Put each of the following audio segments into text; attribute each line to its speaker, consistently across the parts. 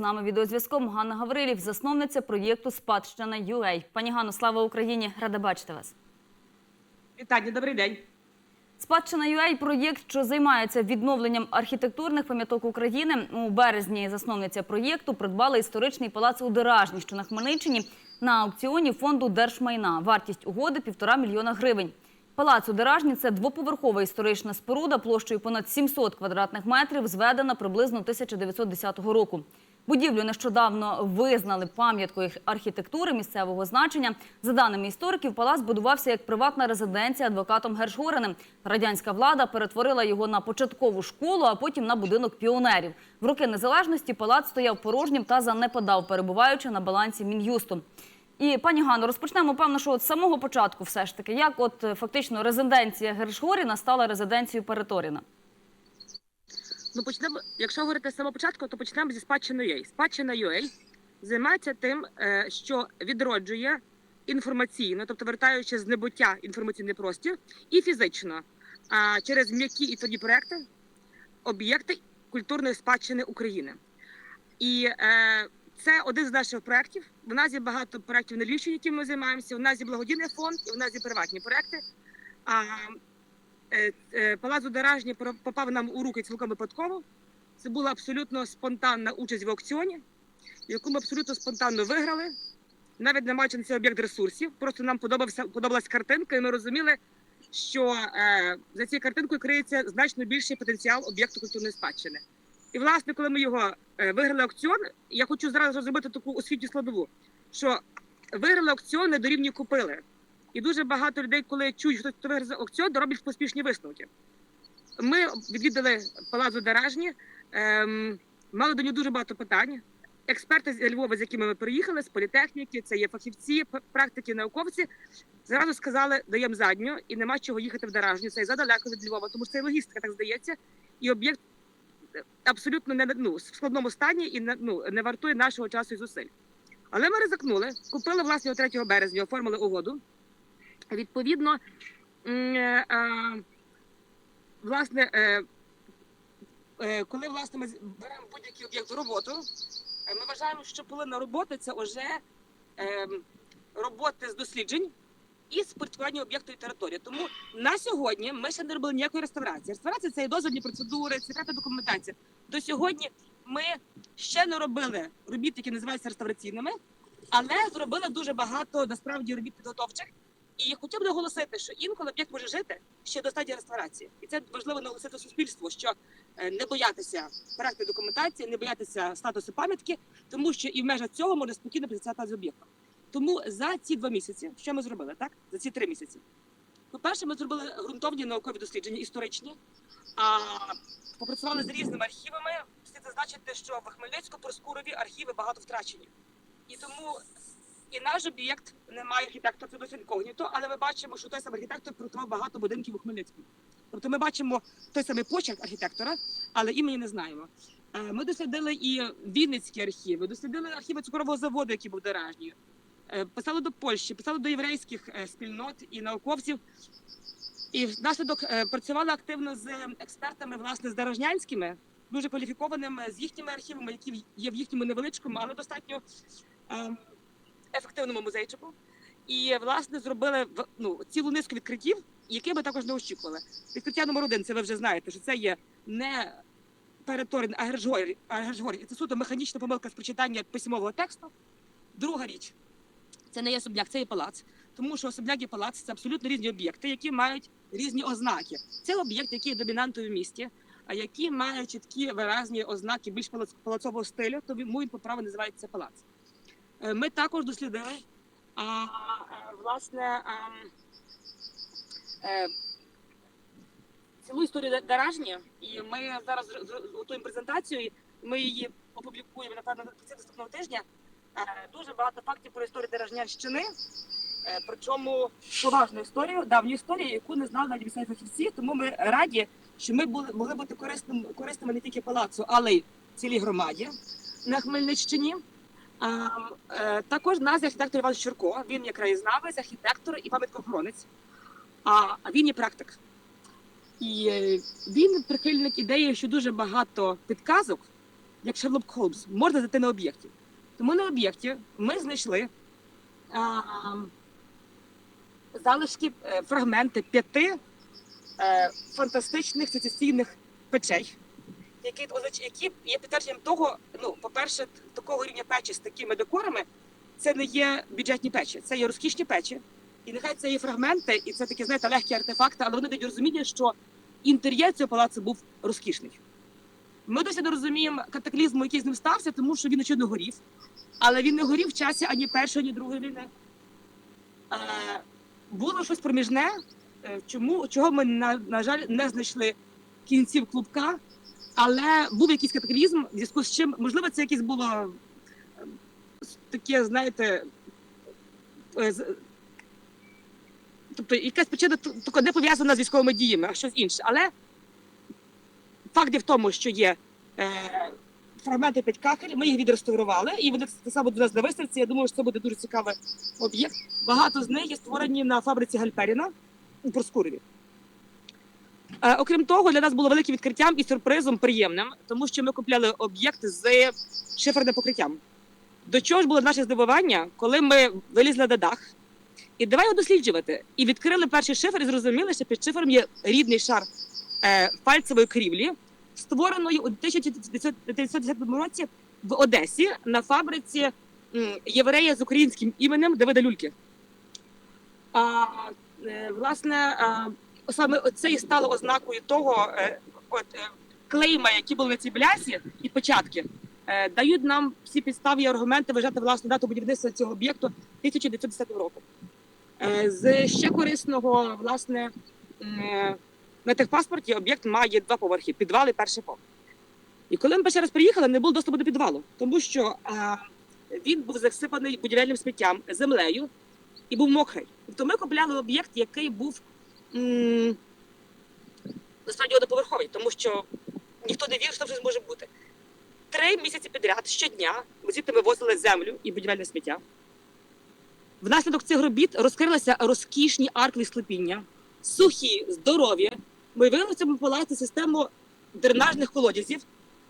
Speaker 1: нами відеозв'язком Ганна Гаврилів, засновниця проєкту Спадщина UA. Пані Ганно, слава Україні! Рада бачити вас.
Speaker 2: Вітання, добрий день.
Speaker 1: Спадщина UA – проєкт, що займається відновленням архітектурних пам'яток України. У березні засновниця проєкту придбала історичний палац у Деражні, що на Хмельниччині, на аукціоні фонду держмайна. Вартість угоди – півтора мільйона гривень. Палац у Деражні – це двоповерхова історична споруда площею понад 700 квадратних метрів, зведена приблизно 1910 року. Будівлю нещодавно визнали пам'яткою архітектури місцевого значення. За даними істориків, палац будувався як приватна резиденція адвокатом Гершгореним. Радянська влада перетворила його на початкову школу, а потім на будинок піонерів. В роки незалежності палац стояв порожнім та занепадав, перебуваючи на балансі Мін'юсту. І пані Ганно, розпочнемо певно, що от самого початку, все ж таки, як от е, фактично резиденція Гершгоріна стала резиденцією Переторіна.
Speaker 2: Ну почнемо. Якщо говорити з самого початку, то почнемо зі спадщини UA. Спадщина UA займається тим, е, що відроджує інформаційно, тобто вертаючи з небуття інформаційний простір, і фізично через м'які і тверді проекти об'єкти культурної спадщини України. І е, це один з наших проєктів. У нас є багато проєктів на Львівщині, якими ми займаємося. У нас є благодійний фонд, і у нас є приватні проєкти. Е, е, Палац у Деражні попав нам у руки цілком випадково. Це була абсолютно спонтанна участь в аукціоні, яку ми абсолютно спонтанно виграли. Навіть не маючи на цей об'єкт ресурсів. Просто нам подобався подобалась картинка, і ми розуміли, що е, за цією картинкою криється значно більший потенціал об'єкту культурної спадщини. І власне, коли ми його е, виграли аукціон, я хочу зараз розробити таку освітню складову, що виграли аукціон не дорівнює купили. І дуже багато людей, коли чують, що хтось виграв аукціон, роблять поспішні висновки. Ми відвідали палацу Деражні, ем, мали до нього дуже багато питань. Експерти з Львова, з якими ми приїхали, з політехніки, це є фахівці, практики, науковці. Зразу сказали, даємо задню і нема чого їхати в Деражню. Це задалеко від Львова, тому що це логістика, так здається. І об'єкт е, абсолютно не ну, в складному стані і ну, не вартує нашого часу і зусиль. Але ми ризикнули, купили власне 3 березня, оформили угоду. Відповідно, е, власне, е, е, коли власне ми беремо будь-який об'єкт в роботу, ми вважаємо, що половина роботи це вже роботи з досліджень і спорядкування об'єкту і території. Тому на сьогодні ми ще не робили ніякої реставрації. Реставрація це і дозвольні процедури, це документація. До сьогодні ми ще не робили робіт, які називаються реставраційними, але зробили дуже багато насправді робіт підготовчих. І хотів би наголосити, що інколи об'єкт може жити ще до стадії реставрації, і це важливо наголосити суспільству, що е, не боятися проектної документації, не боятися статусу пам'ятки, тому що і в межах цього може спокійно працювати з об'єктом. Тому за ці два місяці, що ми зробили, так за ці три місяці. По-перше, ми зробили ґрунтовні наукові дослідження, історичні, а попрацювали з різними архівами. Слід зазначити, що в Хмельницьку Проскурові архіви багато втрачені, і тому і наш об'єкт не має архітектора, це досить інкогніто, але ми бачимо, що той самий архітектор приготував багато будинків у Хмельницькому. Тобто ми бачимо той самий почерк архітектора, але імені не знаємо. Е, Ми дослідили і Вінницькі архіви, дослідили архіви цукрового заводу, який був Деражні. Е, Писали до Польщі, писали до єврейських е, спільнот і науковців. І внаслідок працювали активно з експертами, власне, з Дорожнянськими, дуже кваліфікованими, з їхніми архівами, які є в їхньому невеличкому, але достатньо ефективному музейчику. І власне зробили ну, цілу низку відкриттів, які ми також не очікували. Відкриття номер один, це ви вже знаєте, що це є не переторин, а гержгорі. А. Це суто механічна помилка з прочитання письмового тексту. Друга річ це не є особняк, це є палац. Тому що особняк і палац це абсолютно різні об'єкти, які мають різні ознаки. Це об'єкт, який є домінантою в місті, а які мають чіткі виразні ознаки більш палац- палацового стилю, тому він по праву називається палац. Е, Ми також дослідили а, власне а, е, цілу історію Да- і ми зараз готуємо презентацію. і Ми її опублікуємо напевно на наступного тижня. Е, Дуже багато фактів про історію Деражнянщини. Е, Причому поважну історію, давню історію, яку не знали навіть місцеві фахівці. Тому ми раді, що ми були могли бути корисним корисними не тільки палацу, але й цілій громаді на Хмельниччині. Е, також нас архітектор Іван Щурко. Він є краєзнавець, архітектор і пам'яткоохоронець. А він є практик. І е, він прихильник ідеї, що дуже багато підказок як Шерлок Холмс, можна зайти на об'єкті. Тому на об'єкті ми знайшли а, залишки, е, фрагменти п'яти фантастичних сецесійних печей, які, які є підтвердженням того, ну, по-перше, такого рівня печі з такими декорами, це не є бюджетні печі, це є розкішні печі. І нехай це є фрагменти, і це такі, знаєте, легкі артефакти, але вони дають розуміння, що інтер'єр цього палацу був розкішний. Ми досі не розуміємо катаклізму, який з ним стався, тому що він очевидно горів. Але він не горів в часі ані першої, ані другої війни. Е, було щось проміжне, е, чому, чого ми, на, на жаль, не знайшли кінців клубка, але був якийсь катаклізм, в зв'язку з чим, можливо, це якесь було е, таке, знаєте, е, тобто якась причина не пов'язана з військовими діями, а щось інше. Але факт є в тому, що є е, фрагменти п'ять кахель, ми їх відреставрували, і вони так само до нас на виставці. Я думаю, що це буде дуже цікавий об'єкт. Багато з них є створені на фабриці Гальперіна у Проскуреві. Е, окрім того, для нас було великим відкриттям і сюрпризом приємним, тому що ми купляли об'єкт з шиферним покриттям. До чого ж було наше здивування, коли ми вилізли на дах і давай його досліджувати. І відкрили перший шифер і зрозуміли, що під шифером є рідний шар е, фальцевої крівлі, створеної у 1910 році в Одесі на фабриці єврея з українським іменем Давида Люльки. А, е, власне, а, саме це і стало ознакою того, е, от, е, клейма, які були на цій блясі, і початки, е, дають нам всі підстави і аргументи вважати власне дату будівництва цього об'єкту 1910 року. З ще корисного, власне, на техпаспорті об'єкт має два поверхи підвал і перший поверх. І коли ми перший раз приїхали, не було доступу до підвалу, тому що а, він був засипаний будівельним сміттям, землею і був мокрий. Тобто ми купляли об'єкт, який був м, насправді одноповерховий, тому що ніхто не вірив, що там щось може бути. Три місяці підряд щодня ми звідти вивозили землю і будівельне сміття. Внаслідок цих робіт розкрилися розкішні аркові склепіння, сухі, здорові. Ми вивели в цьому палаці систему дренажних колодязів,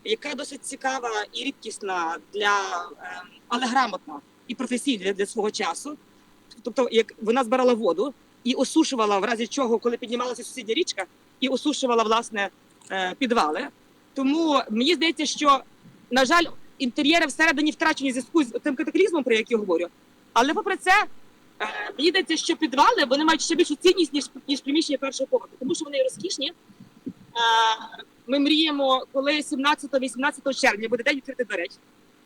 Speaker 2: яка досить цікава і рідкісна для ем, але грамотна і професійна для свого часу. Тобто, як вона збирала воду і осушувала, в разі чого, коли піднімалася сусідня річка, і осушувала власне е, підвали. Тому мені здається, що на жаль, інтер'єри всередині втрачені в зв'язку з тим катаклізмом, про який я говорю. Але попри це, е, мені здається, що підвали вони мають ще більшу цінність ніж ніж приміщення першого поверху, тому що вони розкішні. Е, Ми мріємо, коли 17-18 червня буде день відкритих дверей.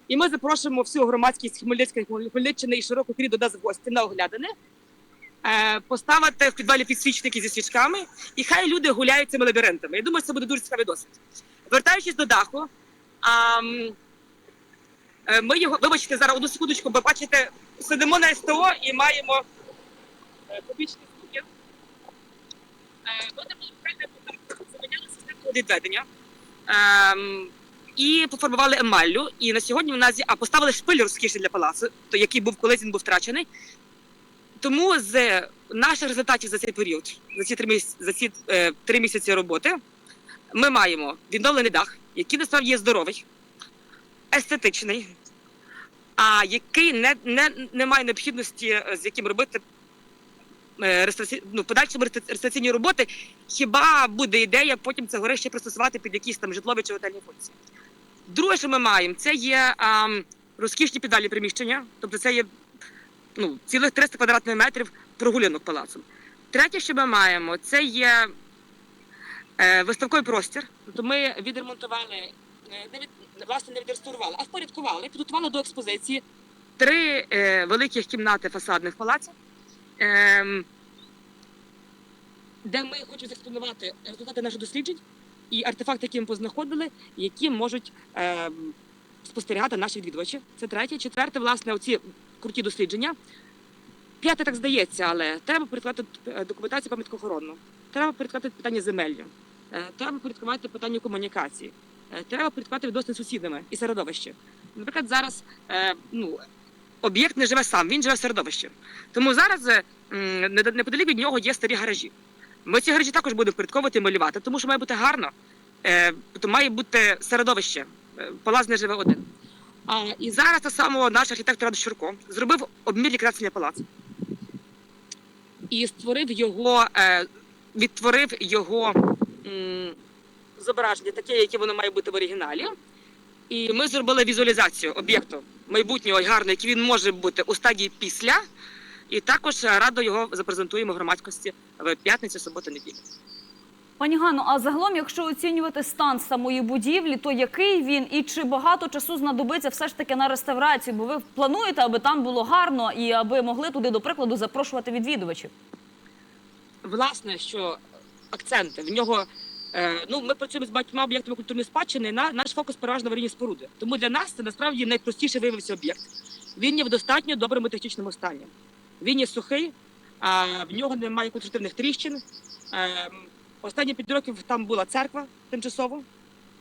Speaker 2: І ми запрошуємо всю громадськість Хмельницької Хмельниччини і широку крі до нас гості на оглядини. Е, Поставити в підвалі підсвічники зі свічками, і хай люди гуляють цими лабіринтами. Я думаю, це буде дуже цікавий досвід. Вертаючись до даху, е, ми його, вибачте, зараз одну секундочку, бо бачите, сидимо на СТО і маємо звуки. Е, були правильно заміняли систему відведення. Ем, і пофарбували емаллю. І на сьогодні в нас а поставили шпиль розкішний для палацу, то який був колись він був втрачений. Тому з наших результатів за цей період, за ці три місяці, за ці е, три місяці роботи, ми маємо відновлений дах, який насправді є здоровий, естетичний, а який не, не, не має необхідності, е, з яким робити е, реставраці... ну, подальші реставраційні роботи. Хіба буде ідея потім це горище пристосувати під якісь там житлові чи готельні функції? Друге, що ми маємо, це є ам, розкішні підвальні приміщення, тобто це є ну, цілих 300 квадратних метрів прогулянок палацом. Третє, що ми маємо, це є е, виставковий простір. Тобто ми відремонтували, е, не від, власне, не відреставрували, а впорядкували, підготували до експозиції три е, великих кімнати фасадних палаців. Ем, де ми хочемо експонувати результати наших досліджень і артефакти, які ми познаходили, які можуть ем, спостерігати наші відвідувачі. Це третє. Четверте, власне, оці круті дослідження. П'яте так здається, але треба порядкувати е, документацію пам'яткоохоронну. Треба порядкувати питання земелля, е, треба порядкувати питання комунікації, е, треба порядкувати відносини з сусідами і середовище. Наприклад, зараз ну, об'єкт не живе сам, він живе в середовищі. Тому зараз неподалік від нього є старі гаражі. Ми ці гаражі також будемо порядковувати і малювати, тому що має бути гарно, то має бути середовище. Палац не живе один. А, і зараз так само наш архітектор Радо Щурко зробив обмірні красення палацу і створив його, е, відтворив його м, зображення, таке, яке воно має бути в оригіналі. І ми зробили візуалізацію об'єкту майбутнього і гарного, який він може бути у стадії після. І також радо його запрезентуємо громадськості в п'ятницю, суботу, неділю.
Speaker 1: Пані Ганно, а загалом, якщо оцінювати стан самої будівлі, то який він і чи багато часу знадобиться все ж таки на реставрацію? Бо ви плануєте, аби там було гарно і аби могли туди, до прикладу, запрошувати відвідувачів?
Speaker 2: власне, що акценти в нього. е, Ну, ми працюємо з багатьма об'єктами культурної спадщини. На наш фокус переважно рівні споруди. Тому для нас це насправді найпростіше виявився об'єкт. Він є в достатньо доброму технічному стані. Він є сухий, а в нього немає конструктивних тріщин. Останні п'ять років там була церква тимчасово.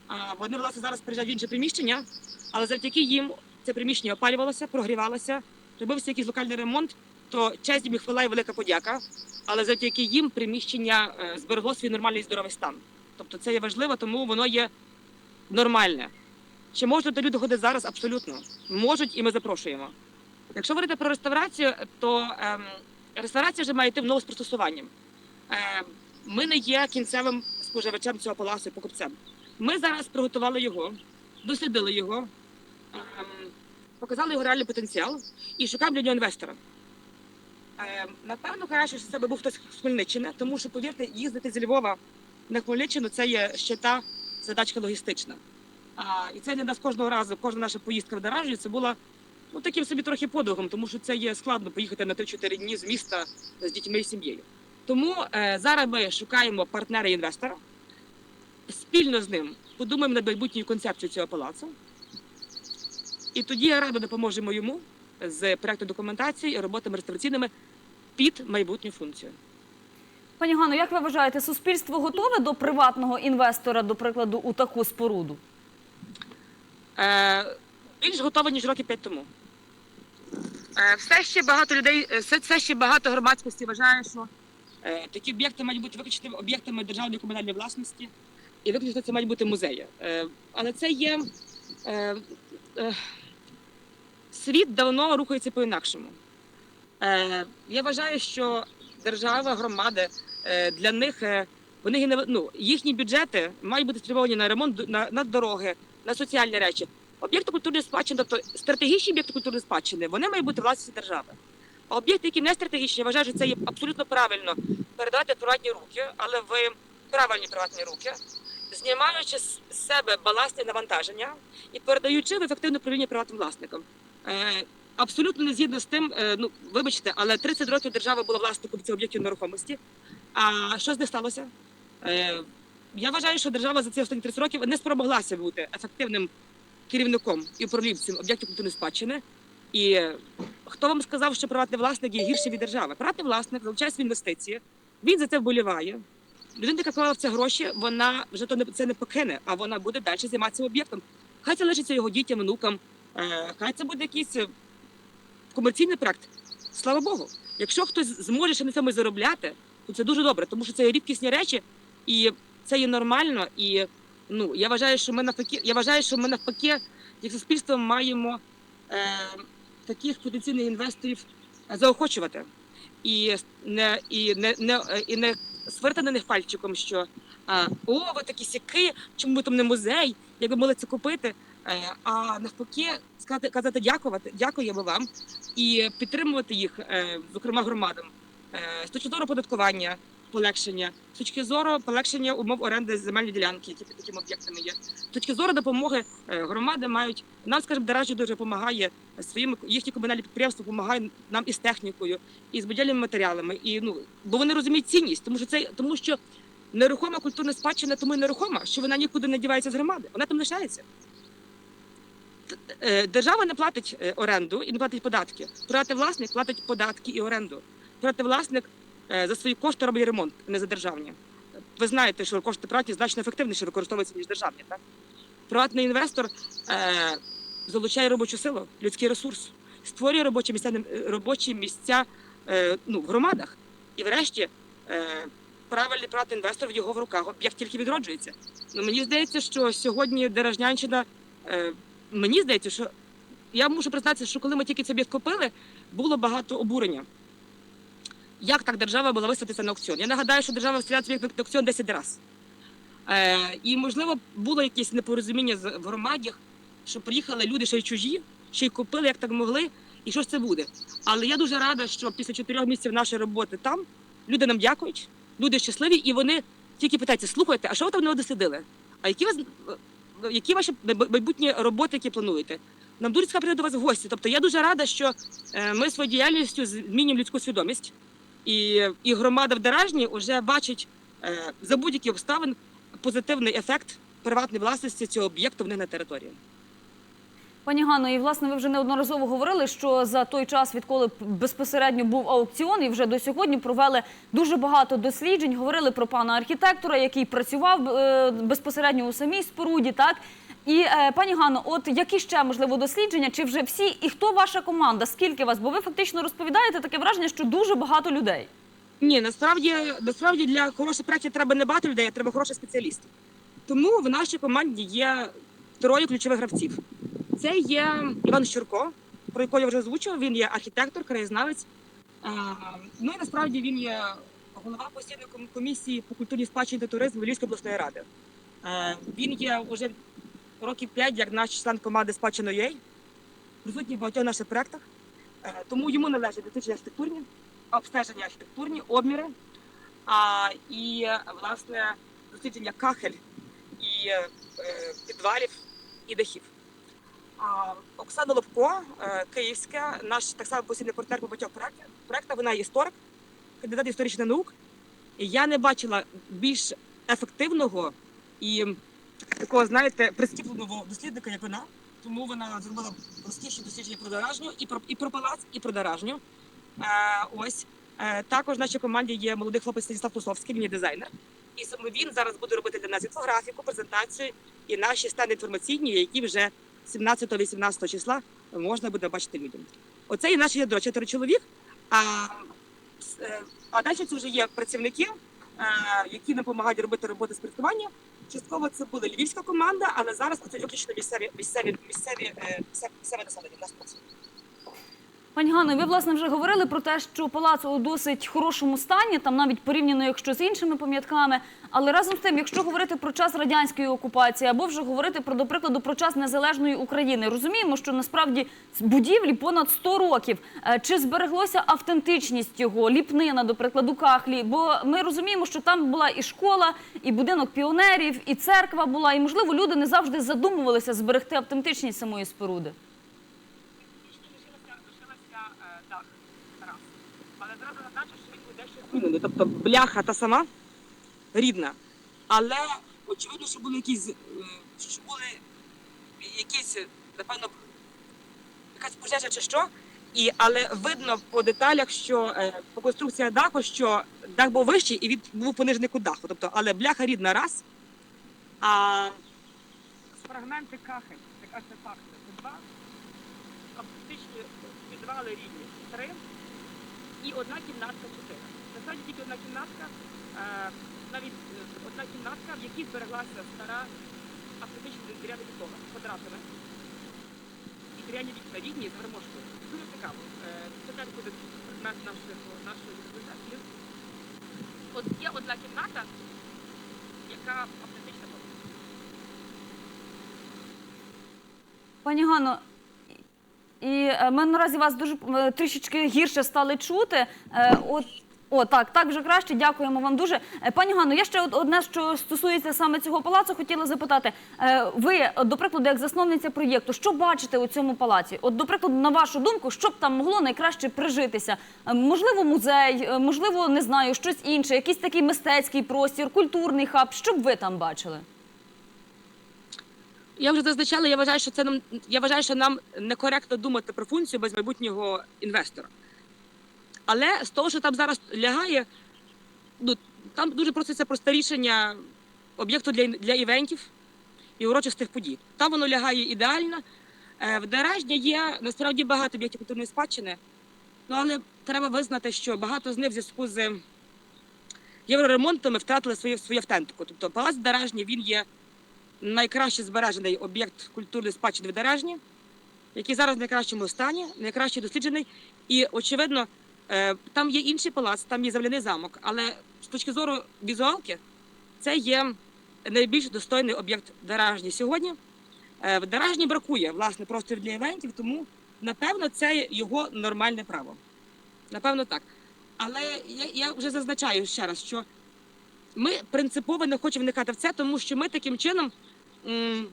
Speaker 2: А вони власне зараз приїжджають в інше приміщення, але завдяки їм це приміщення опалювалося, прогрівалося, робився якийсь локальний ремонт. То честь їм і хвала і велика подяка але завдяки їм приміщення е, зберегло свій нормальний здоровий стан. Тобто це є важливо, тому воно є нормальне. Чи можуть туди люди ходити зараз? Абсолютно. Можуть і ми запрошуємо. Якщо говорити про реставрацію, то ем, реставрація вже має йти в ногу з пристосуванням. Ем, ми не є кінцевим споживачем цього палацу і покупцем. Ми зараз приготували його, дослідили його, ем, показали його реальний потенціал і шукаємо для нього інвестора. Е, Напевно, краще, що це би був хтось з Хмельниччини, тому що, повірте, їздити зі Львова на Хмельниччину це є ще та задачка логістична. А, і це не нас кожного разу, кожна наша поїздка в Даражі, це була ну, таким собі трохи подвигом, тому що це є складно поїхати на 3-4 дні з міста з дітьми і сім'єю. Тому е, зараз ми шукаємо партнера-інвестора. Спільно з ним подумаємо над майбутньою концепцією цього палацу. І тоді радо допоможемо йому з проекту документації і роботами реставраційними під майбутню функцію.
Speaker 1: Пані Ганно, як ви вважаєте, суспільство готове до приватного інвестора, до прикладу, у таку споруду?
Speaker 2: Е, більш готова, ніж роки п'ять тому. Е, все ще багато людей, е, все, все ще багато громадськості вважає, що такі об'єкти мають бути виключно об'єктами державної комунальної власності, і виключно це мають бути музеї. Е, але це є е, е, світ давно рухається по-інакшому. Е, я вважаю, що держава, громади е, для них е, вони ну, їхні бюджети мають бути спрямовані на ремонт на, на дороги, на соціальні речі. Об'єкти культурної спадщини, тобто стратегічні об'єкти культурної спадщини, вони мають бути власністю держави. А об'єкти, які не стратегічні, я вважаю, що це є абсолютно правильно передати в приватні руки, але в правильні приватні руки, знімаючи з себе баластні навантаження і передаючи в ефективне управління приватним власникам. Е, абсолютно не згідно з тим, е, ну вибачте, але 30 років держава була власником цих об'єктів нерухомості. А що з них сталося? Е, я вважаю, що держава за ці останні 30 років не спромоглася бути ефективним керівником і управлінцем об'єктів культурної спадщини. І хто вам сказав, що приватний власник є гірший від держави? Приватний власник залучає свої інвестиції, він за це вболіває. Людина, яка вклала в це гроші, вона вже то не це не покине, а вона буде далі займатися об'єктом. Хай це лишиться його дітям, внукам, е, хай це буде якийсь е, комерційний проект. Слава Богу. Якщо хтось зможе ще на цьому заробляти, то це дуже добре, тому що це рідкісні речі, і це є нормально. І ну я вважаю, що ми навпаки, я вважаю, що ми навпаки, як суспільство, маємо е, таких потенційних інвесторів заохочувати. І не і не, не е, і не свирти на них пальчиком, що а, о, ви такі сяки, чому там не музей, як ви могли це купити. Е, А навпаки, сказати казати дякувати, дякуємо вам і підтримувати їх, е, зокрема громадам, Е, з точки зору податкування, полегшення, з точки зору полегшення умов оренди земельної ділянки, які під такими об'єктами є. З точки зору допомоги е, громади мають нам, скажімо, Деражі дуже допомагає своїми їхні комунальні підприємства, допомагають нам із технікою, і з будівельними матеріалами. І ну бо вони розуміють цінність, тому що це тому, що нерухома культурна спадщина, тому і нерухома, що вона нікуди не дівається з громади. Вона там лишається. Е, Держава не платить е, оренду і не платить податки. Приватний власник платить податки і оренду. Приватний власник за свої кошти робить ремонт, не за державні. Ви знаєте, що кошти приватні значно ефективніше використовуються, ніж державні. Так? Приватний інвестор е, залучає робочу силу, людський ресурс, створює робочі місця, е, робочі місця е, ну, в громадах. І врешті е, правильний приватний інвестор в його в руках об'єкт тільки відроджується. Ну, мені здається, що сьогодні Деражнянщина Е, мені здається, що я мушу признатися, що коли ми тільки цей об'єкт купили, було багато обурення. Як так держава була виставитися на аукціон? Я нагадаю, що держава виставляла на аукціон 10 разів. Е, і, можливо, було якесь непорозуміння в громаді, що приїхали люди ще й чужі, ще й купили, як так могли, і що ж це буде. Але я дуже рада, що після чотирьох місяців нашої роботи там люди нам дякують, люди щасливі, і вони тільки питаються: слухайте, а що ви там не дослідили? А які вас які ваші майбутні роботи, які плануєте? Нам дуже цікаво прийти до вас в гості. Тобто я дуже рада, що е, ми своєю діяльністю змінюємо людську свідомість, і, і громада в Деражні вже бачить е, за будь-які обставин позитивний ефект приватної власності цього об'єкту в них на території.
Speaker 1: Пані Ганно, і власне ви вже неодноразово говорили, що за той час, відколи безпосередньо був аукціон, і вже до сьогодні провели дуже багато досліджень. Говорили про пана архітектора, який працював е, безпосередньо у самій споруді. Так і е, пані Ганно, от які ще можливо дослідження? Чи вже всі і хто ваша команда? Скільки вас? Бо ви фактично розповідаєте таке враження, що дуже багато людей.
Speaker 2: Ні, насправді, насправді для хороших проєктів треба не багато людей, а треба хороші спеціалісти. Тому в нашій команді є троє ключових гравців. Це є Іван Щурко, про якого я вже озвучував. Він є архітектор, краєзнавець. Ну і насправді він є голова постійної комісії по культурній спадщині та туризму Львівської обласної ради. Е, Він є вже років п'ять як наш член команди спадщина ЮЕЙ, присутній в багатьох наших проєктах. Е, Тому йому належать дослідження архітектурні, обстеження архітектурні, обміри, а, і власне дослідження кахель і е, підвалів і дахів. А, Оксана Лобко, е, київська, наш так само постійний партнер по багатьох проєктах. Вона є історик, кандидат історичних наук. І я не бачила більш ефективного і такого, знаєте, прискіпливого дослідника, як вона. Тому вона зробила простіші дослідження про Деражню і про і про палац, і про Деражню. Е, ось е, також в нашій команді є молодий хлопець Станіслав Тусовський, він є дизайнер. І саме він зараз буде робити для нас інфографіку, презентацію і наші стани інформаційні, які вже 17-18 числа можна буде бачити людям. Оце і наше ядро, чотири чоловік. А, е, а далі це вже є працівники, е, які нам допомагають робити роботи з проєктування. Частково це буде львівська команда, але зараз це виключно місцеві місцеві місцеві е, місцеве населення. в Нас.
Speaker 1: Пані Ганно, ви власне вже говорили про те, що палац у досить хорошому стані, там навіть порівняно, якщо з іншими пам'ятками. Але разом з тим, якщо говорити про час радянської окупації, або вже говорити про, до прикладу, про час незалежної України, розуміємо, що насправді будівлі понад 100 років. Е, Чи збереглося автентичність його, ліпнина, до прикладу, кахлі? Бо ми розуміємо, що там була і школа, і будинок піонерів, і церква була, і можливо люди не завжди задумувалися зберегти автентичність самої споруди.
Speaker 2: Лишилася лишилася е, дах раз. Але зразу зазначу, що змінений. Тобто бляха та сама рідна. Але очевидно, що були якісь, е, що були якісь, напевно, якась пожежа чи що. І, але видно по деталях, що е, по конструкції даху, що дах був вищий і він був понижений кут даху. Тобто, але бляха рідна раз, а фрагменти кахель, як артефакти, це два, фактичні підвали рівні три і одна кімнатка чотири. Насправді тільки одна кімнатка, е, навіть е, одна кімнатка, в якій збереглася стара автоматична дерев'яна підлога з квадратами. І дерев'яні вікна рідні з гармошкою. Дуже цікаво. Е, Це теж буде предмет нашої, презентації. От є одна кімната, яка автентична повністю.
Speaker 1: Пані Ганно, і ми наразі вас дуже трішечки гірше стали чути. От о, так, так вже краще. Дякуємо вам дуже. Е, Пані Ганно, я ще одне, що стосується саме цього палацу, хотіла запитати. Е, Ви, до прикладу, як засновниця проєкту, що бачите у цьому палаці? От, до прикладу, на вашу думку, що б там могло найкраще прижитися? Е, Можливо, музей, можливо, не знаю, щось інше, якийсь такий мистецький простір, культурний хаб. Що б ви там бачили?
Speaker 2: Я вже зазначала, я вважаю, що це нам я вважаю, що нам некоректно думати про функцію без майбутнього інвестора. Але з того, що там зараз лягає, ну там дуже проситься просто рішення об'єкту для, для івентів і урочистих подій. Там воно лягає ідеально. Е, В Деражні є насправді багато об'єктів культурної спадщини, ну але треба визнати, що багато з них в зв'язку з євроремонтами втратили свою, свою автентику. Тобто палац Деражні він є найкраще збережений об'єкт культурної спадщини в Деражні, який зараз в найкращому стані, найкраще досліджений. І, очевидно, там є інший палац, там є земляний замок, але з точки зору візуалки, це є найбільш достойний об'єкт Деражні сьогодні. Е, В Деражні бракує власне просторів для івентів, тому напевно це його нормальне право. Напевно, так. Але я, я вже зазначаю ще раз, що ми принципово не хочемо вникати в це, тому що ми таким чином м,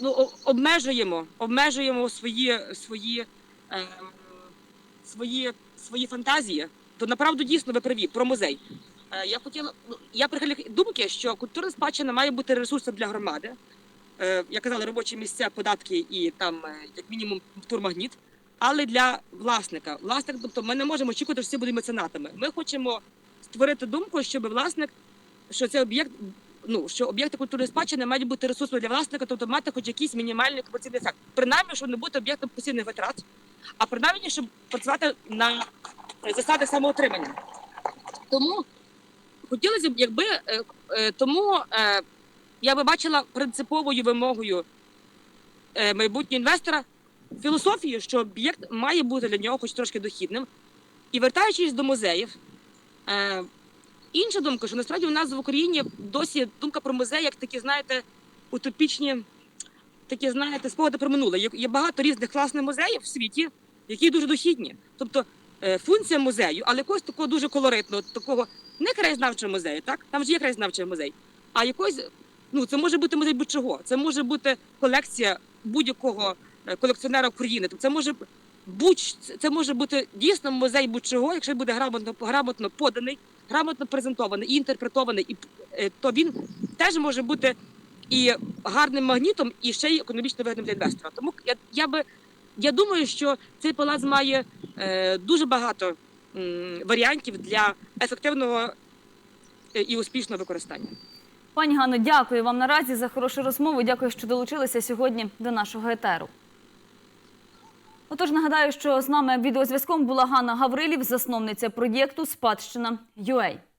Speaker 2: ну, обмежуємо, обмежуємо свої, свої, е, свої, свої фантазії. То направду дійсно ви праві про музей. Е, я хотіла, ну, я прихильник думки, що культурна спадщина має бути ресурсом для громади. Е, я казала, робочі місця, податки і там, е, як мінімум, турмагніт. Але для власника, власник, тобто ми не можемо очікувати, що всі будуть меценатами. Ми хочемо створити думку, щоб власник, що цей об'єкт, ну що об'єкти культурної спадщини мають бути ресурсом для власника, тобто мати хоч якийсь мінімальний комерційний ефект. Принаймні, щоб не бути об'єктом постійних витрат, а принаймні, щоб працювати на засадах самоотримання. Тому хотілося б, якби е, е, тому е, я би бачила принциповою вимогою е, майбутнього інвестора філософію, що об'єкт має бути для нього хоч трошки дохідним. І вертаючись до музеїв, е, інша думка, що насправді у нас в Україні досі думка про музей, як такі, знаєте, утопічні, такі, знаєте, спогади про минуле. Є, є багато різних класних музеїв в світі, які дуже дохідні. Тобто е, функція музею, але якогось такого дуже колоритного, такого не краєзнавчого музею, так? Там ж є краєзнавчий музей, а якось, ну це може бути музей будь-чого. Це може бути колекція будь-якого е, колекціонера України. Тобто це може будь це може бути дійсно музей будь-чого, якщо буде грамотно грамотно поданий, грамотно презентований і інтерпретований, і е, то він теж може бути і гарним магнітом, і ще й економічно вигідним для інвестора. Тому я, я би я думаю, що цей палац має е, дуже багато м, варіантів для ефективного е, і успішного використання.
Speaker 1: Пані Ганно, дякую вам наразі за хорошу розмову. Дякую, що долучилися сьогодні до нашого етеру. Отож, нагадаю, що з нами відеозв'язком була Ганна Гаврилів, засновниця проєкту Спадщина UA.